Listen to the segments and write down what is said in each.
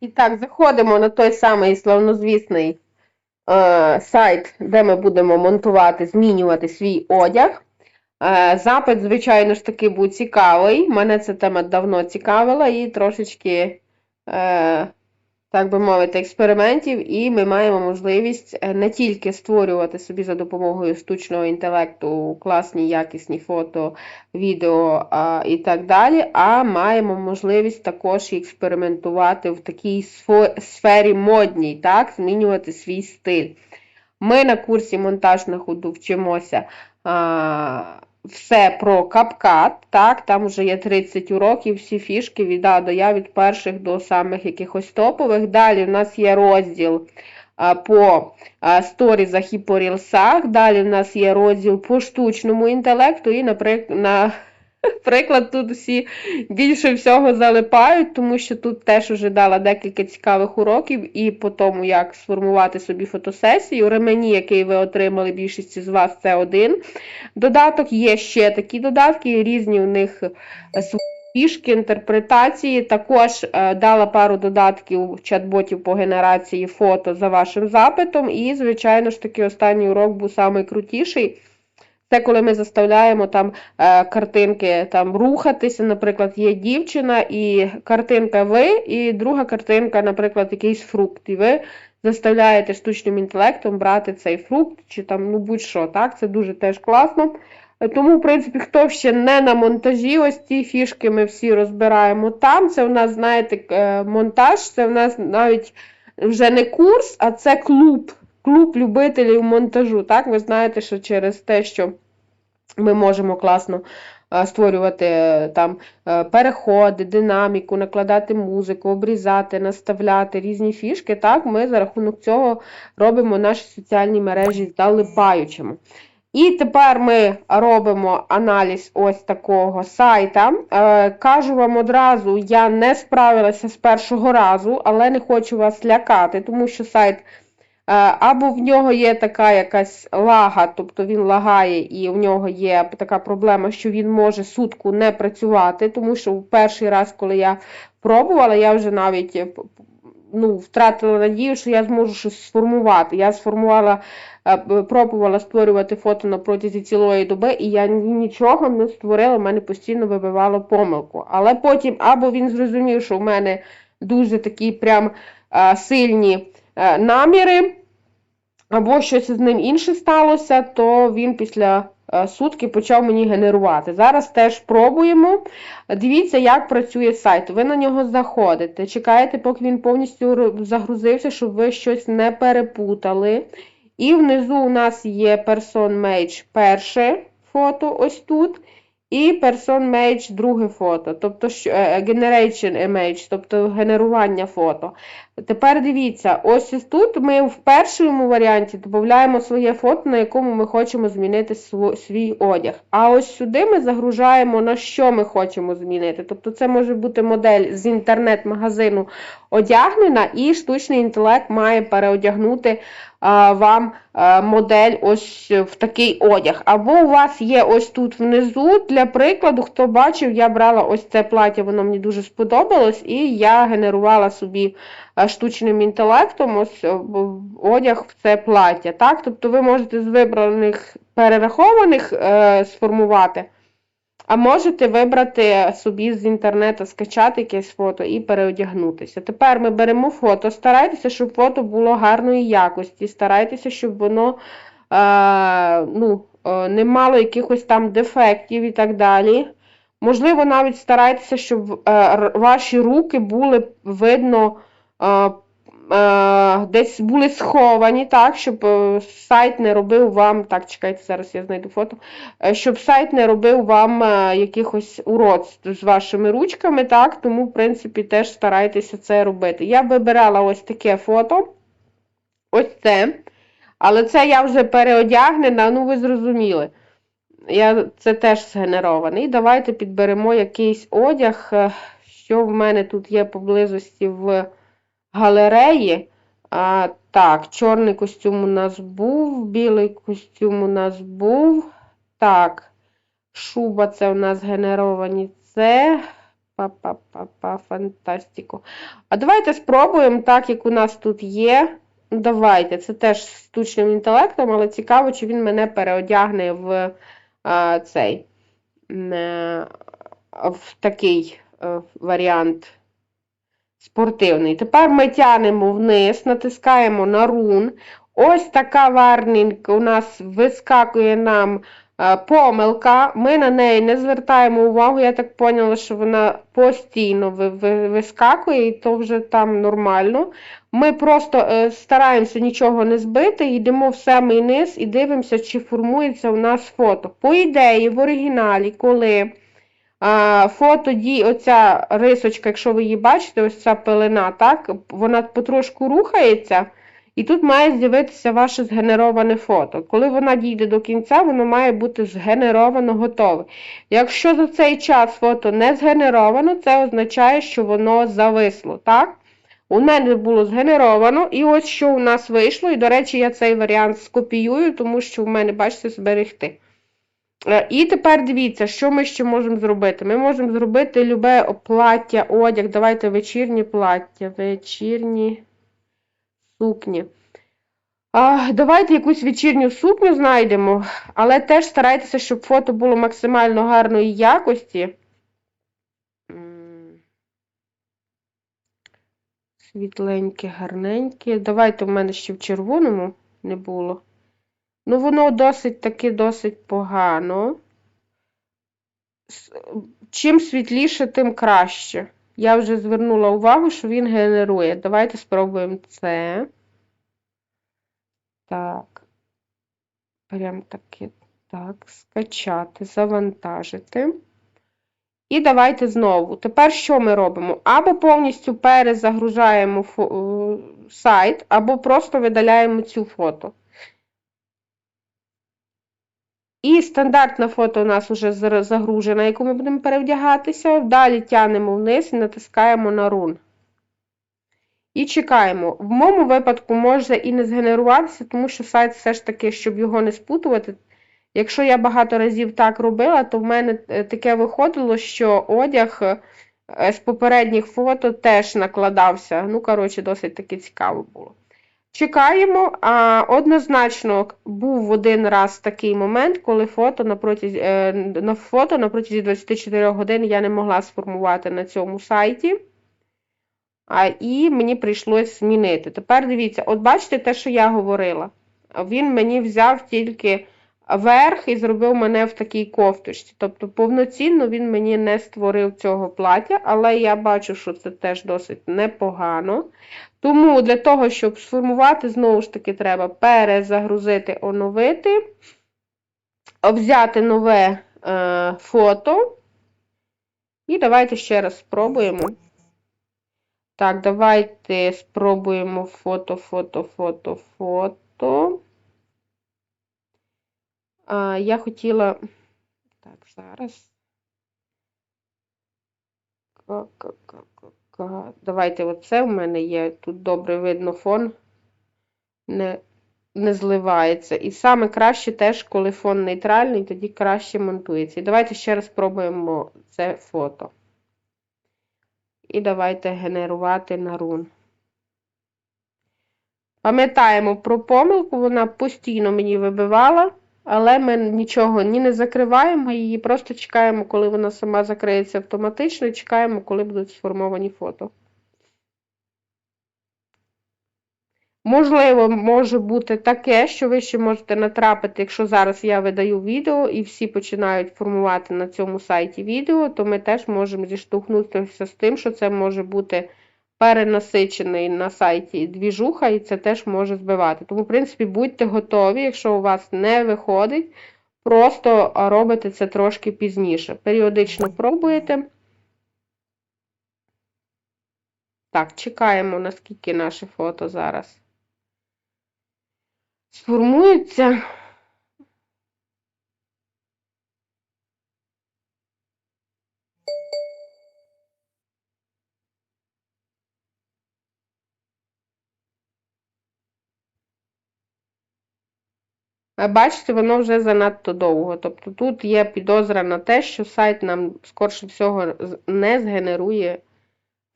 І так, заходимо на той самий славнозвісний е, сайт, де ми будемо монтувати, змінювати свій одяг. Е, запит, звичайно ж таки, був цікавий. Мене ця тема давно цікавила і трошечки, е, так би мовити, експериментів, і ми маємо можливість е, не тільки створювати собі за допомогою штучного інтелекту класні, якісні фото, відео а, і так далі, а маємо можливість також і експериментувати в такій сфері модній, так, змінювати свій стиль. Ми на курсі монтаж на ходу вчимося а, все про капкат. так, там вже є 30 уроків, всі фішки від А до Я, від перших до самих якихось топових. Далі в нас є розділ по сторізах і по рілсах, далі в нас є розділ по штучному інтелекту, і, наприклад, на Приклад, тут всі більше всього залипають, тому що тут теж вже дала декілька цікавих уроків і по тому, як сформувати собі фотосесію. Ремені, який ви отримали, більшість з вас, це один додаток. Є ще такі додатки, різні у них е, фішки, інтерпретації. Також е, дала пару додатків чат-ботів по генерації фото за вашим запитом. І, звичайно ж таки, останній урок був найкрутіший. Це коли ми заставляємо там е, картинки там рухатися. Наприклад, є дівчина, і картинка ви, і друга картинка, наприклад, якийсь фрукт. І ви заставляєте штучним інтелектом брати цей фрукт, чи там ну будь-що. Так, це дуже теж класно. Тому, в принципі, хто ще не на монтажі, ось ці фішки ми всі розбираємо там. Це в нас, знаєте, е, монтаж, це в нас навіть вже не курс, а це клуб. Клуб любителів монтажу. Так, ви знаєте, що через те, що ми можемо класно е, створювати е, там е, переходи, динаміку, накладати музику, обрізати, наставляти різні фішки. Так, ми за рахунок цього робимо наші соціальні мережі залипаючими. І тепер ми робимо аналіз ось такого сайта. Кажу вам одразу, я не справилася з першого разу, але не хочу вас лякати, тому що сайт або в нього є така якась лага, тобто він лагає, і в нього є така проблема, що він може сутку не працювати, тому що в перший раз, коли я пробувала, я вже навіть е, ну, втратила надію, що я зможу щось сформувати. Я сформувала, е, пробувала створювати фото на протязі цілої доби, і я нічого не створила, в мене постійно вибивало помилку. Але потім або він зрозумів, що в мене дуже такі прям е, сильні е, наміри, або щось з ним інше сталося, то він після е, сутки почав мені генерувати. Зараз теж пробуємо. Дивіться, як працює сайт. Ви на нього заходите, чекаєте, поки він повністю загрузився, щоб ви щось не перепутали. І внизу у нас є Mage перше фото, ось тут. І Person Mage друге фото, тобто що- е, Generation Image, тобто генерування фото. Тепер дивіться, ось тут ми в першому варіанті додаємо своє фото, на якому ми хочемо змінити свій одяг. А ось сюди ми загружаємо, на що ми хочемо змінити. Тобто це може бути модель з інтернет-магазину одягнена, і штучний інтелект має переодягнути вам модель ось в такий одяг. Або у вас є ось тут внизу, для прикладу, хто бачив, я брала ось це плаття, воно мені дуже сподобалось, і я генерувала собі е, штучним інтелектом ось е, одяг в це плаття. Так? Тобто ви можете з вибраних перерахованих е, сформувати, а можете вибрати собі з інтернету, скачати якесь фото і переодягнутися. Тепер ми беремо фото, старайтеся, щоб фото було гарної якості, старайтеся, щоб воно е, ну, е, не мало якихось там дефектів і так далі. Можливо, навіть старайтеся, щоб е, ваші руки були видно. е, Десь були сховані, так, щоб е, сайт не робив вам. Так, чекайте, зараз я знайду фото. Е, Щоб сайт не робив вам е, якихось уродств з вашими ручками, так, тому, в принципі, теж старайтеся це робити. Я вибирала ось таке фото. Ось це. Але це я вже переодягнена, ну ви зрозуміли. Я, це теж згенерований. Давайте підберемо якийсь одяг, е, що в мене тут є поблизості в галереї. А, так, чорний костюм у нас був, білий костюм у нас був. Так, шуба це у нас генеровані це. Па-па-па-па, фантастико. А давайте спробуємо, так як у нас тут є. Давайте, це теж з штучним інтелектом, але цікаво, чи він мене переодягне в а, цей е, в такий е, варіант спортивний. Тепер ми тянемо вниз, натискаємо на рун. Ось така варнінг у нас вискакує нам е, помилка. Ми на неї не звертаємо увагу. Я так поняла, що вона постійно ви- ви- вискакує, і то вже там нормально. Ми просто е, стараємося нічого не збити, йдемо в самий низ і дивимося, чи формується у нас фото. По ідеї, в оригіналі, коли фото дій, оця рисочка, якщо ви її бачите, ось ця пелена, так, вона потрошку рухається, і тут має з'явитися ваше згенероване фото. Коли вона дійде до кінця, воно має бути згенеровано готове. Якщо за цей час фото не згенеровано, це означає, що воно зависло. так? У мене було згенеровано, і ось що у нас вийшло. І, до речі, я цей варіант скопіюю, тому що в мене, бачите, зберегти. Е, І тепер дивіться, що ми ще можемо зробити. Ми можемо зробити любе плаття, одяг. Давайте вечірні плаття, вечірні сукні. А, Давайте якусь вечірню сукню знайдемо, але теж старайтеся, щоб фото було максимально гарної якості. Світленьке, гарненьке. Давайте в мене ще в червоному не було. Ну, воно досить таки досить погано. Чим світліше, тим краще. Я вже звернула увагу, що він генерує. Давайте спробуємо це. Так. Прям таки, так, скачати, завантажити. І давайте знову. Тепер що ми робимо? Або повністю перезагружаємо е, сайт, або просто видаляємо цю фото. І стандартне фото у нас вже загружено, яку ми будемо перевдягатися. Далі тянемо вниз і натискаємо на рун. І чекаємо. В моєму випадку може і не згенеруватися, тому що сайт все ж таки, щоб його не спутувати. Якщо я багато разів так робила, то в мене е, таке виходило, що одяг е, з попередніх фото теж накладався. Ну, коротше, досить таки цікаво було. Чекаємо, а однозначно був один раз такий момент, коли фото на протязі, е, на фото на протязі 24 годин я не могла сформувати на цьому сайті. А, і мені прийшлось змінити. Тепер дивіться, от бачите те, що я говорила. Він мені взяв тільки верх і зробив мене в такій кофточці. Тобто, повноцінно він мені не створив цього плаття, але я бачу, що це теж досить непогано. Тому для того, щоб сформувати, знову ж таки, треба перезагрузити, оновити, взяти нове е, фото. І давайте ще раз спробуємо. Так, давайте спробуємо фото, фото, фото, фото. Я хотіла. Так, зараз. Давайте оце в мене є. Тут добре видно фон. Не, не зливається. І саме краще теж, коли фон нейтральний, тоді краще монтується. І давайте ще раз спробуємо це фото. І давайте генерувати на рун. Пам'ятаємо про помилку, вона постійно мені вибивала, але ми нічого ні не закриваємо її, просто чекаємо, коли вона сама закриється автоматично, і чекаємо, коли будуть сформовані фото. Можливо, може бути таке, що ви ще можете натрапити, якщо зараз я видаю відео і всі починають формувати на цьому сайті відео, то ми теж можемо зіштовхнутися з тим, що це може бути перенасичений на сайті двіжуха, і це теж може збивати. Тому, в принципі, будьте готові, якщо у вас не виходить, просто робите це трошки пізніше. Періодично пробуєте. Так, чекаємо, наскільки наше фото зараз сформується. Бачите, воно вже занадто довго. Тобто тут є підозра на те, що сайт нам, скорше всього, не згенерує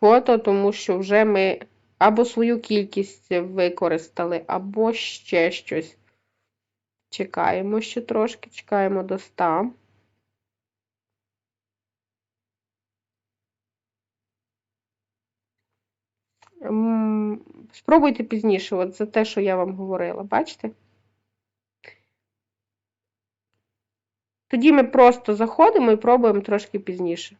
фото, тому що вже ми або свою кількість використали, або ще щось. Чекаємо ще трошки, чекаємо до 100. Спробуйте пізніше, от за те, що я вам говорила, бачите? Тоді ми просто заходимо і пробуємо трошки пізніше.